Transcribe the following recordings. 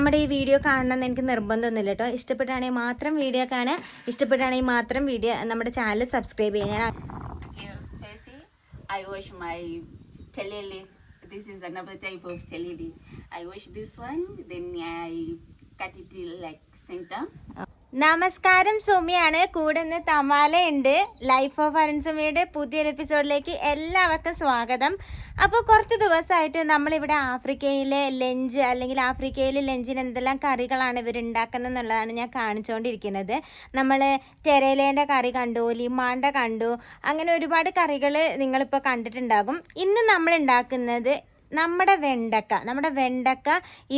നമ്മുടെ ഈ വീഡിയോ കാണണമെന്ന് എനിക്ക് നിർബന്ധമൊന്നുമില്ല കേട്ടോ ഇഷ്ടപ്പെട്ടാണെങ്കിൽ മാത്രം വീഡിയോ കാണുക ഇഷ്ടപ്പെട്ടാണെങ്കിൽ മാത്രം വീഡിയോ നമ്മുടെ ചാനൽ സബ്സ്ക്രൈബ് ചെയ്യാൻ I wash my chalele. This is another type of chalele. I wash this one, then I cut it like center. നമസ്കാരം സുമിയാണ്. കൂടെ നിന്ന് തമാലയുണ്ട്. ലൈഫ് ഓഫ് അരുൺസുമിയുടെ പുതിയൊരു എപ്പിസോഡിലേക്ക് എല്ലാവർക്കും സ്വാഗതം. അപ്പോൾ കുറച്ച് ദിവസമായിട്ട് നമ്മളിവിടെ ആഫ്രിക്കയിലെ ലഞ്ച് അല്ലെങ്കിൽ ആഫ്രിക്കയിൽ ലഞ്ചിന് എന്തെല്ലാം കറികളാണ് ഇവർ ഉണ്ടാക്കുന്നത് എന്നുള്ളതാണ് ഞാൻ കാണിച്ചുകൊണ്ടിരിക്കുന്നത്. നമ്മൾ ടെരേലേന്റെ കറി കണ്ടു ലിമാണ്ട കണ്ടു അങ്ങനെ ഒരുപാട് കറികൾ നിങ്ങളിപ്പോൾ കണ്ടിട്ടുണ്ടാകും. ഇന്ന് നമ്മൾ ഉണ്ടാക്കുന്നത് നമ്മുടെ വെണ്ടക്ക നമ്മുടെ വെണ്ടക്ക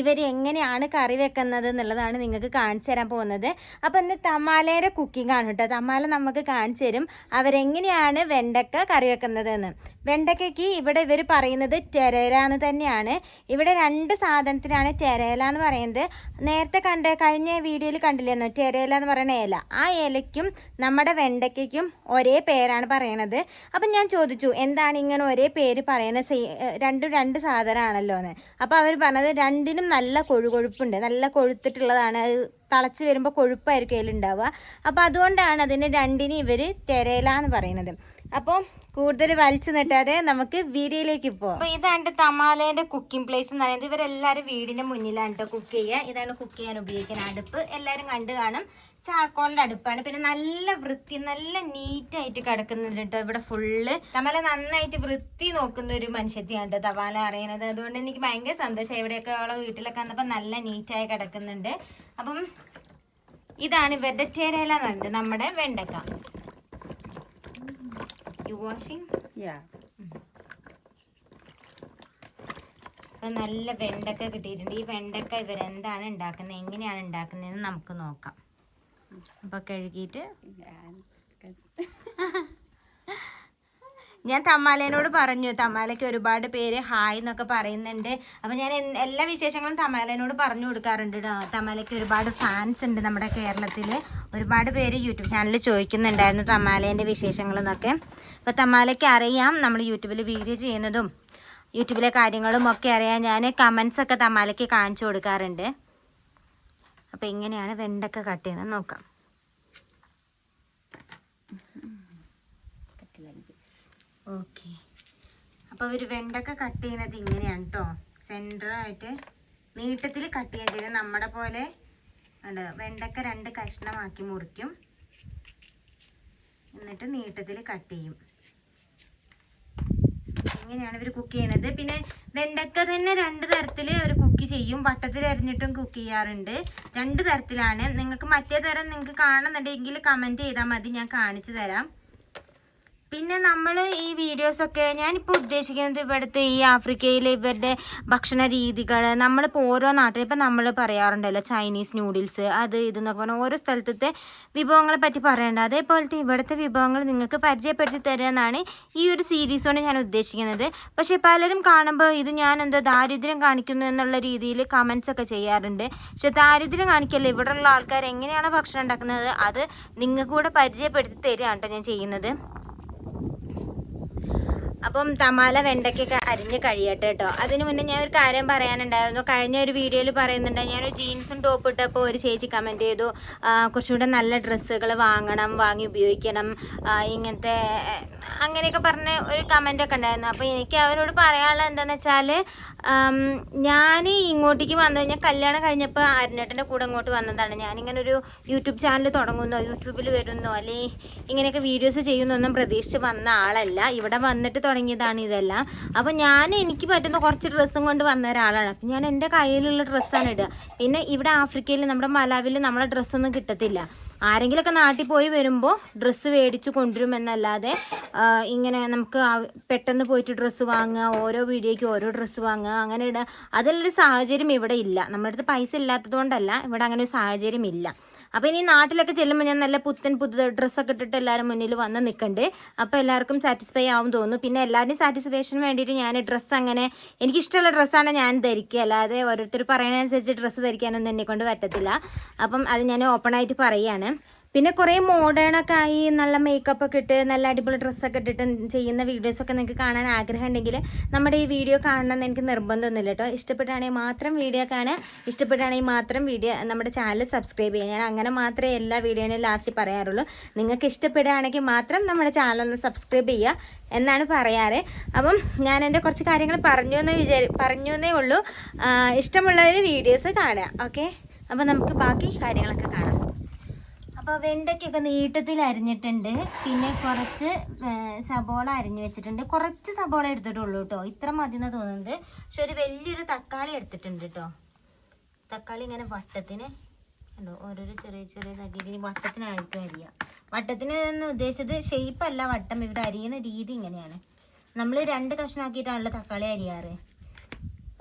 ഇവർ എങ്ങനെയാണ് കറി വെക്കുന്നത് എന്നുള്ളതാണ് നിങ്ങൾക്ക് കാണിച്ചു തരാൻ പോകുന്നത്. അപ്പോൾ ഇന്ന് തമാലയുടെ കുക്കിംഗ് ആണ് കേട്ടോ. തമാല നമുക്ക് കാണിച്ചു തരും. അവരെങ്ങനെയാണ് വെണ്ടക്ക കറി വെക്കുന്നത് എന്ന് വെണ്ടക്കയ്ക്ക് ഇവിടെ ഇവർ പറയുന്നത് ടെരേല എന്ന് തന്നെയാണ്. ഇവിടെ രണ്ട് സാധനത്തിനാണ് ടെരേല എന്ന് പറയുന്നത്. നേരത്തെ കണ്ട കഴിഞ്ഞ വീഡിയോയിൽ കണ്ടില്ലായിരുന്നു ടെരേല എന്ന് പറയുന്ന ഇല. ആ ഇലയ്ക്കും നമ്മുടെ വെണ്ടയ്ക്കും ഒരേ പേരാണ് പറയണത്. അപ്പം ഞാൻ ചോദിച്ചു എന്താണ് ഇങ്ങനെ ഒരേ പേര് പറയണത്? രണ്ടും രണ്ട് സാധനമാണല്ലോ എന്ന് അപ്പോൾ അവർ പറഞ്ഞത് രണ്ടിനും നല്ല കൊഴുകൊഴുപ്പുണ്ട്. നല്ല കൊഴുത്തിട്ടുള്ളതാണ്. അത് തിളച്ച് വരുമ്പോൾ കൊഴുപ്പായിരിക്കും അതിലുണ്ടാവുക. അപ്പോൾ അതുകൊണ്ടാണ് അതിന് രണ്ടിനും ഇവർ തെരയില എന്ന് പറയുന്നത്. അപ്പോൾ കൂടുതൽ വലിച്ചു നീട്ടാതെ നമുക്ക് വീഡിയോയിലേക്ക് പോവാം. അപ്പൊ ഇതാണ് തമാലേന്റെ കുക്കിംഗ് പ്ലേസ് എന്ന് പറയുന്നത്. ഇവരെല്ലാരും വീടിന്റെ മുന്നിലാണ് കുക്ക് ചെയ്യുക. ഇതാണ് കുക്ക് ചെയ്യാൻ ഉപയോഗിക്കുന്ന അടുപ്പ്. എല്ലാരും കണ്ടു കാണും. ചാർക്കോളിന്റെ അടുപ്പാണ്. പിന്നെ നല്ല വൃത്തി നല്ല നീറ്റായിട്ട് കിടക്കുന്നുണ്ട് കേട്ടോ ഇവിടെ ഫുള്ള് തമാല നന്നായിട്ട് വൃത്തി നോക്കുന്ന ഒരു മനുഷ്യത്തെയാണ് കേട്ടോ തമാല അറിയണത്. അതുകൊണ്ട് എനിക്ക് ഭയങ്കര സന്തോഷം എവിടെയൊക്കെ അവളെ വീട്ടിലൊക്കെ വന്നപ്പോൾ നല്ല നീറ്റായി കിടക്കുന്നുണ്ട്. അപ്പം ഇതാണ് ഇവരുടെ ചേരയില നമ്മുടെ വെണ്ടക്ക. You washing Yeah. അപ്പൊ നല്ല വെണ്ടക്ക കിട്ടിയിട്ടുണ്ട്. ഈ വെണ്ടക്ക ഇവരെന്താണ് ഉണ്ടാക്കുന്നത് എങ്ങനെയാണ് ഉണ്ടാക്കുന്നതെന്ന് നമുക്ക് നോക്കാം. അപ്പൊ കഴുകിയിട്ട് ഞാൻ തമാലേനോട് പറഞ്ഞു തമാലയ്ക്ക് ഒരുപാട് പേര് ഹായ് എന്നൊക്കെ പറയുന്നുണ്ട്. അപ്പം ഞാൻ എല്ലാ വിശേഷങ്ങളും തമാലേനോട് പറഞ്ഞു കൊടുക്കാറുണ്ട്. തമാലയ്ക്ക് ഒരുപാട് ഫാൻസ് ഉണ്ട് നമ്മുടെ കേരളത്തിൽ ഒരുപാട് പേര് യൂട്യൂബ് ചാനലിൽ ചോദിക്കുന്നുണ്ടായിരുന്നു തമാലേന്റെ വിശേഷങ്ങളെന്നൊക്കെ അപ്പോൾ തമാലയ്ക്ക് അറിയാം നമ്മൾ യൂട്യൂബിൽ വീഡിയോ ചെയ്യുന്നതും യൂട്യൂബിലെ കാര്യങ്ങളും ഒക്കെ അറിയാൻ ഞാൻ കമൻസ് ഒക്കെ തമാലയ്ക്ക് കാണിച്ചു കൊടുക്കാറുണ്ട്. അപ്പോൾ ഇങ്ങനെയാണ് വെണ്ടക്ക കട്ട് ചെയ്യുന്നത്. നോക്കാം Cut like this. ഓക്കെ. അപ്പോൾ ഒരു വെണ്ടക്ക കട്ട് ചെയ്യുന്നത് ഇങ്ങനെയാണ് കേട്ടോ സെന്ററായിട്ട് നീട്ടത്തിൽ കട്ട് ചെയ്യാൻ ചെയ്യുന്നത് നമ്മുടെ പോലെ ഉണ്ട് വെണ്ടക്ക രണ്ട് കഷ്ണമാക്കി മുറിക്കും. എന്നിട്ട് നീട്ടത്തിൽ കട്ട് ചെയ്യും. ഇങ്ങനെയാണ് ഇവർ കുക്ക് ചെയ്യണത് പിന്നെ വെണ്ടക്ക തന്നെ രണ്ട് തരത്തിൽ അവർ കുക്ക് ചെയ്യും. വട്ടത്തിൽ അരിഞ്ഞിട്ടും കുക്ക് ചെയ്യാറുണ്ട്. രണ്ട് തരത്തിലാണ്. നിങ്ങൾക്ക് മറ്റേ തരം നിങ്ങൾക്ക് കാണുന്നുണ്ടെങ്കിൽ കമന്റ് ചെയ്താൽ മതി. ഞാൻ കാണിച്ചു തരാം. പിന്നെ നമ്മൾ ഈ വീഡിയോസൊക്കെ ഞാനിപ്പോൾ ഉദ്ദേശിക്കുന്നത് ഇവിടുത്തെ ഈ ആഫ്രിക്കയിലെ ഇവരുടെ ഭക്ഷണ രീതികൾ നമ്മളിപ്പോൾ ഓരോ നാട്ടിൽ ഇപ്പം നമ്മൾ പറയാറുണ്ടല്ലോ ചൈനീസ് ന്യൂഡിൽസ് അത് ഇതെന്നൊക്കെ പറഞ്ഞാൽ ഓരോ സ്ഥലത്തെ വിഭവങ്ങളെ പറ്റി പറയേണ്ട. അതേപോലത്തെ ഇവിടുത്തെ വിഭവങ്ങൾ നിങ്ങൾക്ക് പരിചയപ്പെടുത്തി തരിക എന്നാണ് ഈ ഒരു സീരീസ് കൊണ്ട് ഞാൻ ഉദ്ദേശിക്കുന്നത്. പക്ഷേ പലരും കാണുമ്പോൾ ഇത് ഞാൻ എന്തോ ദാരിദ്ര്യം കാണിക്കുന്നു എന്നുള്ള രീതിയിൽ കമൻസ് ഒക്കെ ചെയ്യാറുണ്ട്. പക്ഷെ ദാരിദ്ര്യം കാണിക്കല്ല? ഇവിടെയുള്ള ആൾക്കാർ എങ്ങനെയാണ് ഭക്ഷണം ഉണ്ടാക്കുന്നത്? അത് നിങ്ങൾക്കൂടെ പരിചയപ്പെടുത്തി തരികയാണ് കേട്ടോ ഞാൻ ചെയ്യുന്നത്. അപ്പം തമാല വെണ്ടയ്ക്കൊക്കെ അരിഞ്ഞ് കഴിയട്ടെ കേട്ടോ അതിന് മുന്നേ ഞാൻ ഒരു കാര്യം പറയാനുണ്ടായിരുന്നു. കഴിഞ്ഞ ഒരു വീഡിയോയിൽ പറയുന്നുണ്ട് ഞാനൊരു ജീൻസും ടോപ്പ് ഇട്ടപ്പോൾ ഒരു ചേച്ചി കമന്റ് ചെയ്തു കുറച്ചുകൂടെ നല്ല ഡ്രസ്സുകൾ വാങ്ങണം വാങ്ങി ഉപയോഗിക്കണം ഇങ്ങനത്തെ അങ്ങനെയൊക്കെ പറഞ്ഞ് ഒരു കമന്റൊക്കെ ഉണ്ടായിരുന്നു. അപ്പോൾ എനിക്ക് അവരോട് പറയാനുള്ളത് എന്താണെന്ന് വെച്ചാൽ ഞാൻ ഇങ്ങോട്ടേക്ക് വന്നു കഴിഞ്ഞാൽ കല്യാണം കഴിഞ്ഞപ്പോൾ അരുണേട്ടന്റെ കൂടെ ഇങ്ങോട്ട് വന്നതാണ്. ഞാനിങ്ങനെ ഒരു യൂട്യൂബ് ചാനൽ തുടങ്ങുന്നോ യൂട്യൂബിൽ വരുന്നോ അല്ലെങ്കിൽ ഇങ്ങനെയൊക്കെ വീഡിയോസ് ചെയ്യുന്നൊന്നും പ്രതീക്ഷിച്ച് വന്ന ആളല്ല. ഇവിടെ വന്നിട്ട് തുടങ്ങിയതാണ് ഇതെല്ലാം. അപ്പോൾ ഞാൻ എനിക്ക് പറ്റുന്ന കുറച്ച് ഡ്രസ്സും കൊണ്ട് വന്ന ഒരാളാണ്. അപ്പം ഞാൻ എന്റെ കയ്യിലുള്ള ഡ്രസ്സാണ് ഇടുക. പിന്നെ ഇവിടെ ആഫ്രിക്കയിൽ നമ്മുടെ മലാവിൽ നമ്മളെ ഡ്രസ്സൊന്നും കിട്ടത്തില്ല. ആരെങ്കിലുമൊക്കെ നാട്ടിൽ പോയി വരുമ്പോൾ ഡ്രസ്സ് മേടിച്ച് കൊണ്ടുവരുമെന്നല്ലാതെ ഇങ്ങനെ നമുക്ക് പെട്ടെന്ന് പോയിട്ട് ഡ്രസ്സ് വാങ്ങുക ഓരോ വീഡിയോയ്ക്ക് ഓരോ ഡ്രസ്സ് വാങ്ങുക അങ്ങനെ ഇടുക. അതിലൊരു സാഹചര്യം ഇവിടെ ഇല്ല. നമ്മുടെ അടുത്ത് പൈസ ഇല്ലാത്തത് കൊണ്ടല്ല. ഇവിടെ അങ്ങനെ ഒരു സാഹചര്യം ഇല്ല. അപ്പോൾ ഇനി നാട്ടിലൊക്കെ ചെല്ലുമ്പോൾ ഞാൻ നല്ല പുത്തൻ പുതു ഡ്രസ്സൊക്കെ ഇട്ടിട്ട് എല്ലാവരും മുന്നിൽ വന്ന് നിൽക്കണ്ട് അപ്പോൾ എല്ലാവർക്കും സാറ്റിസ്ഫൈ ആവും തോന്നുന്നു. പിന്നെ എല്ലാവരുടെയും സാറ്റിസ്ഫാക്ഷൻ വേണ്ടിയിട്ട് ഞാൻ ഡ്രസ്സ് അങ്ങനെ എനിക്കിഷ്ടമുള്ള ഡ്രസ്സാണ് ഞാൻ ധരിക്കുക. അല്ലാതെ ഓരോരുത്തർ പറയുന്നതനുസരിച്ച് ഡ്രസ്സ് ധരിക്കാനൊന്നും എന്നെ കൊണ്ട് പറ്റത്തില്ല. അപ്പം അത് ഞാൻ ഓപ്പണായിട്ട് പറയുകയാണ് പിന്നെ കുറേ മോഡേൺ ഒക്കെ ആയി നല്ല മേക്കപ്പ് ഒക്കെ ഇട്ട് നല്ല അടിപൊളി ഡ്രസ്സൊക്കെ ഇട്ടിട്ട് ചെയ്യുന്ന വീഡിയോസൊക്കെ നിങ്ങൾക്ക് കാണാൻ ആഗ്രഹം ഉണ്ടെങ്കിൽ നമ്മുടെ ഈ വീഡിയോ കാണണമെന്ന് എനിക്ക് നിർബന്ധമൊന്നുമില്ല കേട്ടോ. ഇഷ്ടപ്പെട്ടാണെങ്കിൽ മാത്രം വീഡിയോ കാണുക. ഇഷ്ടപ്പെട്ടാണെങ്കിൽ മാത്രം വീഡിയോ നമ്മുടെ ചാനൽ സബ്സ്ക്രൈബ് ചെയ്യുക. ഞാൻ അങ്ങനെ മാത്രമേ എല്ലാ വീഡിയോനും ലാസ്റ്റ് പറയാറുള്ളൂ. നിങ്ങൾക്ക് ഇഷ്ടപ്പെടുകയാണെങ്കിൽ മാത്രം നമ്മുടെ ചാനൽ ഒന്ന് സബ്സ്ക്രൈബ് ചെയ്യുക എന്നാണ് പറയാറ്. അപ്പം ഞാൻ എന്റെ കുറച്ച് കാര്യങ്ങൾ പറഞ്ഞു എന്ന് വിചാരി പറഞ്ഞു എന്നേ ഉള്ളൂ. ഇഷ്ടമുള്ളവർ വീഡിയോസ് കാണുക. ഓക്കെ അപ്പം നമുക്ക് ബാക്കി കാര്യങ്ങളൊക്കെ കാണാം. അപ്പോൾ വെണ്ടയ്ക്കൊക്കെ നീട്ടത്തിൽ അരിഞ്ഞിട്ടുണ്ട്. പിന്നെ കുറച്ച് സബോള അരിഞ്ഞു വെച്ചിട്ടുണ്ട്. കുറച്ച് സബോള എടുത്തിട്ടുള്ളൂ കേട്ടോ ഇത്ര മതി എന്ന് തോന്നുന്നത്. പക്ഷെ ഒരു വലിയൊരു തക്കാളി എടുത്തിട്ടുണ്ട് കേട്ടോ തക്കാളി ഇങ്ങനെ വട്ടത്തിന് ഉണ്ടോ ഓരോരോ ചെറിയ ചെറിയ തകിരി വട്ടത്തിനായിരിക്കും അരിയുക വട്ടത്തിന് എന്ന് ഉദ്ദേശിച്ചത് ഷേപ്പ് അല്ല വട്ടം. ഇവിടെ അരിയുന്ന രീതി ഇങ്ങനെയാണ്. നമ്മൾ രണ്ട് കഷ്ണമാക്കിയിട്ടാണല്ലോ തക്കാളി അരിയാറ്.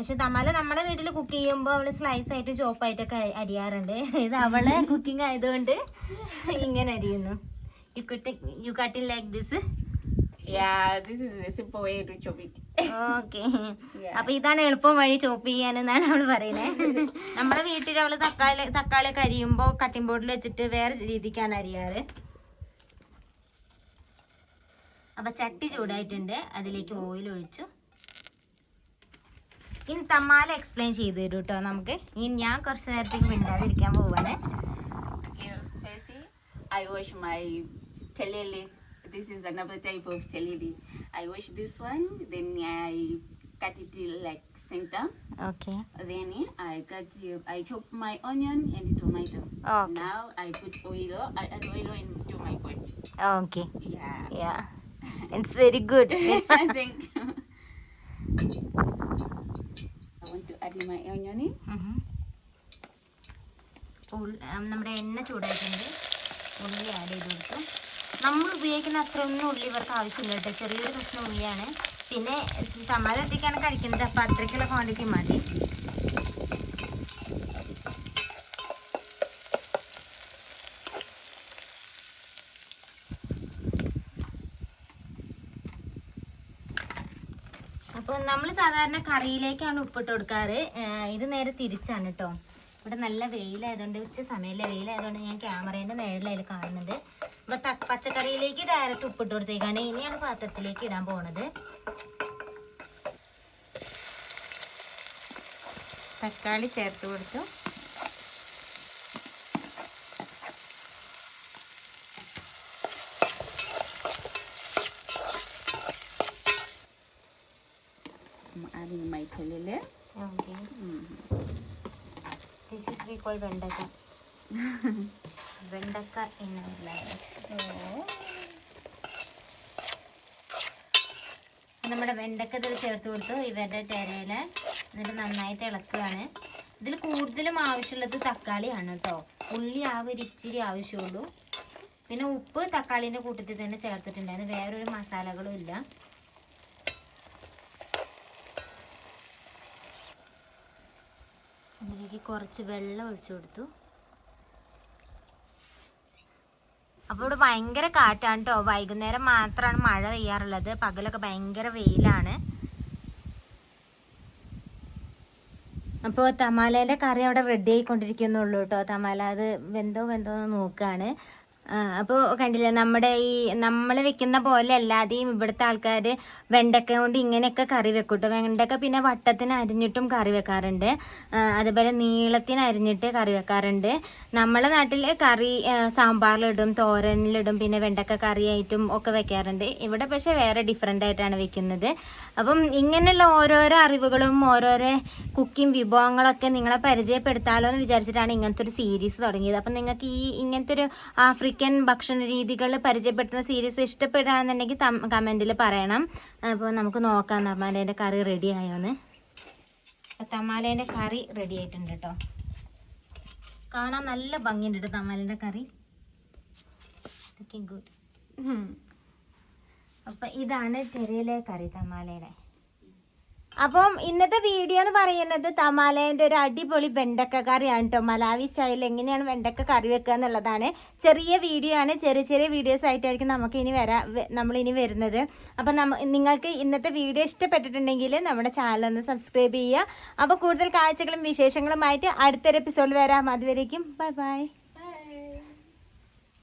പക്ഷെ തമാല നമ്മളെ വീട്ടിൽ കുക്ക് ചെയ്യുമ്പോൾ അവൾ സ്ലൈസ് ആയിട്ട് ചോപ്പായിട്ടൊക്കെ അരി- അരിയാറുണ്ട്. ഇത് അവളെ കുക്കിംഗ് ആയതുകൊണ്ട് ഇങ്ങനെ അരിയുന്നു. You cut you cutting like this. Okay അപ്പൊ ഇതാണ് എളുപ്പം വഴി ചോപ്പ് ചെയ്യാനെന്നാണ് അവൾ പറയുന്നത് നമ്മുടെ വീട്ടിൽ അവൾ തക്കാളി തക്കാളി ഒക്കെ അരിയുമ്പോ കട്ടിംഗ് ബോർഡിൽ വെച്ചിട്ട് വേറെ രീതിക്കാണ് അരിയാറ്. അപ്പൊ ചട്ടി ചൂടായിട്ടുണ്ട്. അതിലേക്ക് ഓയിൽ ഒഴിച്ചു. ഇനി തമ്മാല എക്സ്പ്ലെയിൻ ചെയ്തു തരൂ കേട്ടോ നമുക്ക് ഇനി ഞാൻ കുറച്ച് നേരത്തേക്ക് മിണ്ടാതിരിക്കാൻ പോവാണ് Okay, firstly, I wash my telele. This is another type of telele. I wash this one, then I cut it till like center. Okay Then I cut, uh, I chop my onion and tomato. Okay Now I put oil. I add oil into my pot. Okay Yeah. Yeah it's very good Thank you. ഉം. ഉൾ- നമ്മുടെ എണ്ണ ചൂടായിട്ടുണ്ട്. ഉള്ളി add ചെയ്ത് കൊടുത്തു. നമ്മൾ ഉപയോഗിക്കുന്ന അത്രയൊന്നും ഉള്ളി ഇവർക്ക് ആവശ്യമില്ല കേട്ടോ. ചെറിയൊരു കഷ്ണം ഉള്ളിയാണ്. പിന്നെ സമാരം ഒറ്റയ്ക്കാണ് കഴിക്കുന്നത്. അപ്പം അത്രയ്ക്കുള്ള ക്വാണ്ടിറ്റി മതി. നമ്മൾ സാധാരണ കറിയിലേക്കാണ് ഉപ്പിട്ട് കൊടുക്കാറ്. ഇത് നേരെ തിരിച്ചാണ് കേട്ടോ ഇവിടെ നല്ല വെയിലായതുകൊണ്ട് ഉച്ച സമയമില്ല വെയിലായതുകൊണ്ട് ഞാൻ ക്യാമറേന്റെ നേരിലായി കാണുന്നുണ്ട്. അപ്പോൾ പച്ചക്കറിയിലേക്ക് ഡയറക്റ്റ് ഉപ്പിട്ട് കൊടുത്തേക്കാണ്. ഇനിയാണ് പാത്രത്തിലേക്ക് ഇടാൻ പോണത്. തക്കാളി ചേർത്ത് കൊടുത്തു. Telele. Okay. This is we call വെണ്ടക്ക. വെണ്ടക്ക ലാംഗ്വേജ് നമ്മുടെ വെണ്ടക്ക ഇതിൽ ചേർത്ത് കൊടുത്തു. ഇവരുടെ തിരയിൽ എന്നിട്ട് നന്നായിട്ട് ഇളക്കുകയാണ് ഇതിൽ കൂടുതലും ആവശ്യമുള്ളത് തക്കാളിയാണ് കേട്ടോ ഉള്ളി ആ ഒരു ഇച്ചിരി ആവശ്യമുള്ളൂ. പിന്നെ ഉപ്പ് തക്കാളീന്റെ കൂട്ടത്തിൽ തന്നെ ചേർത്തിട്ടുണ്ടായിരുന്നു. വേറൊരു മസാലകളും ഇല്ല. ഇതിലേക്ക് കുറച്ച് വെള്ളം ഒഴിച്ചു കൊടുത്തു. അപ്പോൾ ഇവിടെ ഭയങ്കര കാറ്റാണ് കേട്ടോ വൈകുന്നേരം മാത്രമാണ് മഴ പെയ്യാറുള്ളത്. പകലൊക്കെ ഭയങ്കര വെയിലാണ്. അപ്പോൾ തമാലേന്റെ കറി അവിടെ റെഡി ആയിക്കൊണ്ടിരിക്കുന്നുള്ളൂ കേട്ടോ തമാല അത് വെന്തോ വെന്തോ നോക്കുകയാണ് അപ്പോൾ കണ്ടില്ലേ നമ്മുടെ ഈ നമ്മൾ വെക്കുന്ന പോലെ അല്ലാതെയും ഇവിടുത്തെ ആൾക്കാർ വെണ്ടക്ക കൊണ്ട് ഇങ്ങനെയൊക്കെ കറി വെക്കൂട്ടോ കേട്ടോ വെണ്ടക്ക പിന്നെ വട്ടത്തിന് അരിഞ്ഞിട്ടും കറി വെക്കാറുണ്ട്. അതുപോലെ നീളത്തിന് അരിഞ്ഞിട്ട് കറി വെക്കാറുണ്ട്. നമ്മളെ നാട്ടിൽ കറി സാമ്പാറിലിടും തോരനിലിടും പിന്നെ വെണ്ടക്ക കറിയായിട്ടും ഒക്കെ വെക്കാറുണ്ട്. ഇവിടെ പക്ഷേ വേറെ ഡിഫറെന്റ് ആയിട്ടാണ് വെക്കുന്നത്. അപ്പം ഇങ്ങനെയുള്ള ഓരോരോ അറിവുകളും ഓരോരോ കുക്കിംഗ് വിഭവങ്ങളൊക്കെ നിങ്ങളെ പരിചയപ്പെടുത്താലോ എന്ന് വിചാരിച്ചിട്ടാണ് ഇങ്ങനത്തെ ഒരു സീരീസ് തുടങ്ങിയത്. അപ്പം നിങ്ങൾക്ക് ഈ ഇങ്ങനത്തെ ഒരു ആഫ്രിക്കൻ ഭക്ഷണ രീതികൾ പരിചയപ്പെടുത്തുന്ന സീരീസ് ഇഷ്ടപ്പെടുകയാണെന്നുണ്ടെങ്കിൽ കമന്റിൽ പറയണം. അപ്പോൾ നമുക്ക് നോക്കാം. തമാലേന്റെ കറി റെഡി ആയോന്ന്. അപ്പോൾ തമാലേന്റെ കറി റെഡി ആയിട്ടുണ്ട് കേട്ടോ കാണാൻ നല്ല ഭംഗിയുണ്ട് കേട്ടോ തമാലേന്റെ കറി. ഗുഡ് അപ്പം ഇതാണ് ചെറിയ കറി തമാലയുടെ അപ്പം ഇന്നത്തെ വീഡിയോ എന്ന് പറയുന്നത് തമാലേന്റെ ഒരു അടിപൊളി വെണ്ടക്ക കറിയാണ് കേട്ടോ മലാവി സ്റ്റൈലിൽ എങ്ങനെയാണ് വെണ്ടക്ക കറി വെക്കുക എന്നുള്ളതാണ്. ചെറിയ വീഡിയോ ആണ്. ചെറിയ ചെറിയ വീഡിയോസ് ആയിട്ടായിരിക്കും നമുക്ക് ഇനി വരാ ഇനി വരുന്നത്. അപ്പം നമ്മ നിങ്ങൾക്ക് ഇന്നത്തെ വീഡിയോ ഇഷ്ടപ്പെട്ടിട്ടുണ്ടെങ്കിൽ നമ്മുടെ ചാനൽ ഒന്ന് സബ്സ്ക്രൈബ് ചെയ്യുക. അപ്പോൾ കൂടുതൽ കാഴ്ചകളും വിശേഷങ്ങളുമായിട്ട് അടുത്തൊരു എപ്പിസോഡിൽ വരാം. അതുവരേക്കും ബൈ ബൈ